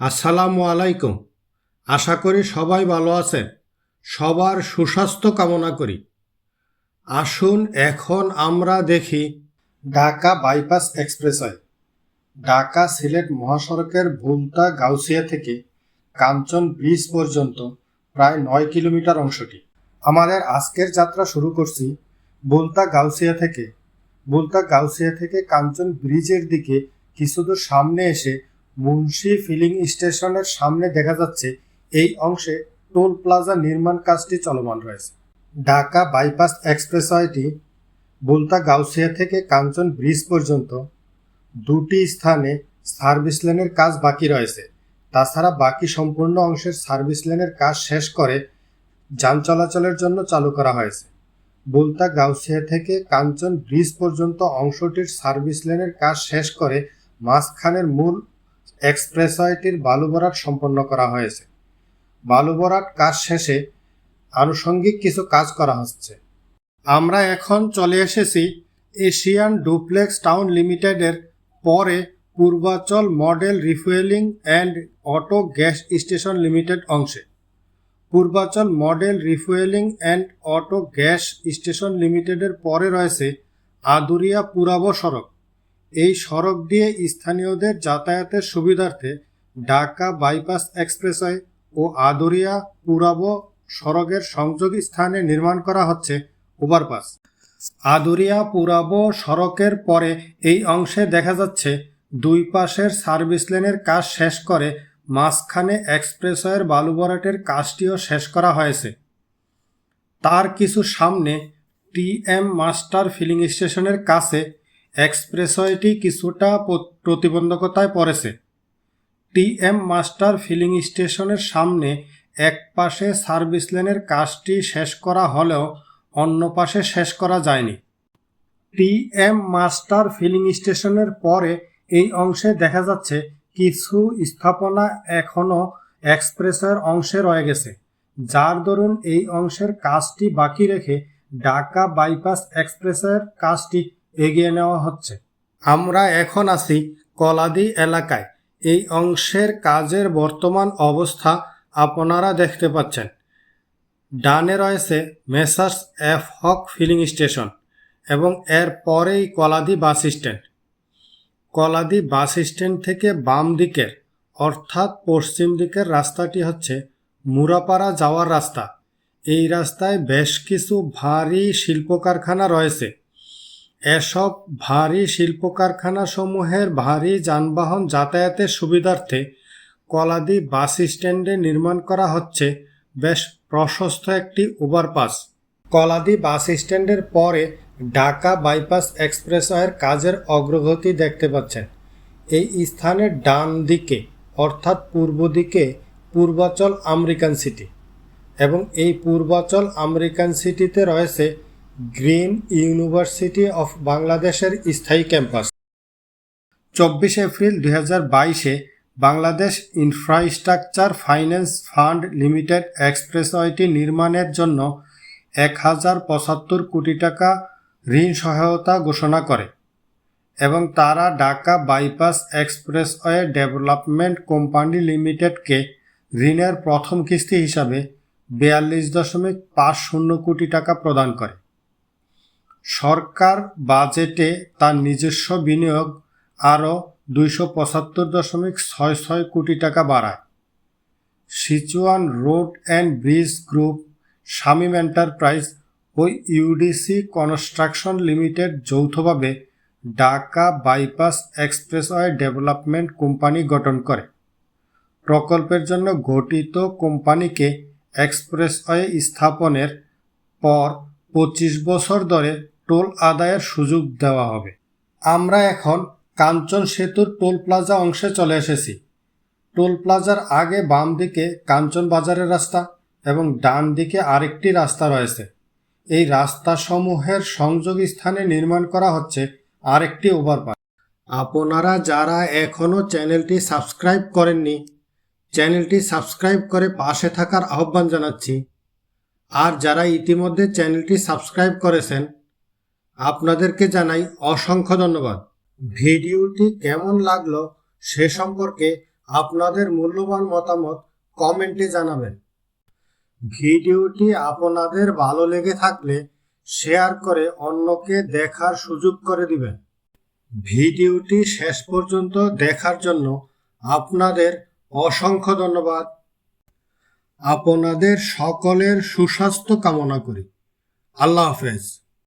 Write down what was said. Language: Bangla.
আসসালামু আলাইকুম। আশা করি সবাই ভালো আছেন। সবার সুস্বাস্থ্য কামনা করি। আসুন এখন আমরা দেখি ঢাকা বাইপাস এক্সপ্রেসওয়ে। ঢাকা সিলেট মহাসড়কের ভুলতা গাউসিয়া থেকে কাঞ্চন ব্রিজ পর্যন্ত প্রায় নয় কিলোমিটার অংশটি। আমাদের আজকের যাত্রা শুরু করছি বুলতা গাউসিয়া থেকে। বুলতা গাউসিয়া থেকে কাঞ্চন ব্রিজের দিকে কিছুদূর সামনে এসে মুন্সি ফিলিং স্টেশনের সামনে দেখা যাচ্ছে, এই অংশে টোল প্লাজা নির্মাণ কাজটি চলমান রয়েছে। ঢাকা বাইপাস এক্সপ্রেসওয়েটি বুলতা গাউসিয়া থেকে কাঞ্চন ব্রিজ পর্যন্ত দুটি স্থানে সার্ভিস লেনের কাজ বাকি রয়েছে। তাছাড়া বাকি সম্পূর্ণ অংশের সার্ভিস লেনের কাজ শেষ করে যান চলাচলের জন্য চালু করা হয়েছে। বুলতা গাউসিয়া থেকে কাঞ্চন ব্রিজ পর্যন্ত অংশটির সার্ভিস লেনের কাজ শেষ করে মাঝখানের মূল এক্সপ্রেসওয়েটির বালু ভরাট সম্পন্ন করা হয়েছে। বালু ভরাট কাজ শেষে আনুষঙ্গিক কিছু কাজ করা হচ্ছে। আমরা এখন চলে এসেছি এশিয়ান ডুপ্লেক্স টাউন লিমিটেডের পরে Purbachal model refuelling and auto gas station limited অংশে। Purbachal model refuelling and auto gas station লিমিটেডের পরে রয়েছে আদুরিয়া পুরাব সড়ক। এই সড়ক দিয়ে স্থানীয়দের যাতায়াতের সুবিধার্থে ঢাকা বাইপাস এক্সপ্রেসওয়ে ও আদুরিয়া পুরাব সড়কের সংযোগ স্থানে নির্মাণ করা হচ্ছে ওভারপাস আদুরিয়া পুরাব সড়কের পরে এই অংশে দেখা যাচ্ছে দুই পাশের সার্ভিস লেনের কাজ শেষ করে মাঝখানে এক্সপ্রেসওয়ের বালুবরাটের কাজটিও শেষ করা হয়েছে। তার কিছু সামনে টিএম মাস্টার ফিলিং স্টেশনের কাছে এক্সপ্রেসওয়েটি কিছুটা প্রতিবন্ধকতায় পড়েছে। টিএম মাস্টার ফিলিং স্টেশনের সামনে এক পাশে সার্ভিস লেনের কাজটি শেষ করা হলেও অন্য পাশে শেষ করা যায়নি। টিএম মাস্টার ফিলিং স্টেশনের পরে এই অংশে দেখা যাচ্ছে কিছু স্থাপনা এখনও এক্সপ্রেসের অংশে রয়ে গেছে। যার দরুন এই অংশের কাজটি বাকি রেখে ঢাকা বাইপাস এক্সপ্রেসের কাজটি এগিয়ে নেওয়া হচ্ছে। আমরা এখন আছি কলাদি এলাকায়। এই অংশের কাজের বর্তমান অবস্থা আপনারা দেখতে পাচ্ছেন। ডানে রয়েছে messrs F Haque filling station এবং এর পরেই Kaladi bus stand. Kaladi bus stand থেকে বাম দিকের, অর্থাৎ পশ্চিম দিকের রাস্তাটি হচ্ছে মুরাপাড়া যাওয়ার রাস্তা। এই রাস্তায় বেশ কিছু ভারী শিল্প কারখানা রয়েছে। এসব ভারী শিল্প কারখানাসমূহের ভারী যানবাহন যাতায়াতের সুবিধার্থে কলাদি বাস স্ট্যান্ডে নির্মাণ করা হচ্ছে বেশ প্রশস্ত একটি ওভারপাস কলাদি বাস স্ট্যান্ডের পরে ঢাকা বাইপাস এক্সপ্রেসওয়ের কাজের অগ্রগতি দেখতে পাচ্ছেন। এই স্থানের ডান দিকে, অর্থাৎ পূর্ব দিকে, পূর্বাচল আমেরিকান সিটি এবং এই পূর্বাচল আমেরিকান সিটিতে রয়েছে গ্রিন ইউনিভার্সিটি অফ বাংলাদেশের স্থায়ী ক্যাম্পাস। চব্বিশ এপ্রিল দুই হাজার বাইশে Bangladesh infrastructure finance fund limited এক্সপ্রেসওয়েটি নির্মাণের জন্য এক হাজার পঁচাত্তর কোটি টাকা ঋণ সহায়তা ঘোষণা করে এবং তারা Dhaka bypass expressway development company লিমিটেডকে ঋণের প্রথম কিস্তি হিসাবে বিয়াল্লিশ দশমিক পাঁচ শূন্য কোটি টাকা প্রদান করে। সরকার বাজেটে তার নিজস্ব বিনিয়োগ আরও দুইশো পঁচাত্তর দশমিক ছয় ছয় কোটি টাকা বাড়ায়। Sichuan road and bridge group, Shamim enterprise O UDC construction limited যৌথভাবে Dhaka bypass expressway development company গঠন করে। প্রকল্পের জন্য গঠিত কোম্পানিকে এক্সপ্রেসওয়ে স্থাপনের পর পঁচিশ বছর ধরে টোল আদায়ের সুযোগ দেওয়া হবে। আমরা এখন কাঞ্চন সেতুর টোল প্লাজা অংশে চলে এসেছি। টোল প্লাজার আগে বাম দিকে কাঞ্চন বাজারের রাস্তা এবং ডান দিকে আরেকটি রাস্তা রয়েছে। এই রাস্তাসমূহের সংযোগ স্থানে নির্মাণ করা হচ্ছে আরেকটি ওভারপাস। আপনারা যারা এখনও চ্যানেলটি সাবস্ক্রাইব করেননি, চ্যানেলটি সাবস্ক্রাইব করে পাশে থাকার আহ্বান জানাচ্ছি। আর যারা ইতিমধ্যে চ্যানেলটি সাবস্ক্রাইব করেছেন আপনাদেরকে জানাই অসংখ্য ধন্যবাদ। ভিডিওটি কেমন লাগল সে সম্পর্কে আপনাদের মূল্যবান মতামত কমেন্টে জানাবেন। ভিডিওটি আপনাদের ভালো লেগে থাকলে শেয়ার করে অন্যকে দেখার সুযোগ করে দিবেন। ভিডিওটি শেষ পর্যন্ত দেখার জন্য আপনাদের অসংখ্য ধন্যবাদ। আপনাদের সকলের সুস্বাস্থ্য কামনা করি। আল্লাহ হাফেজ।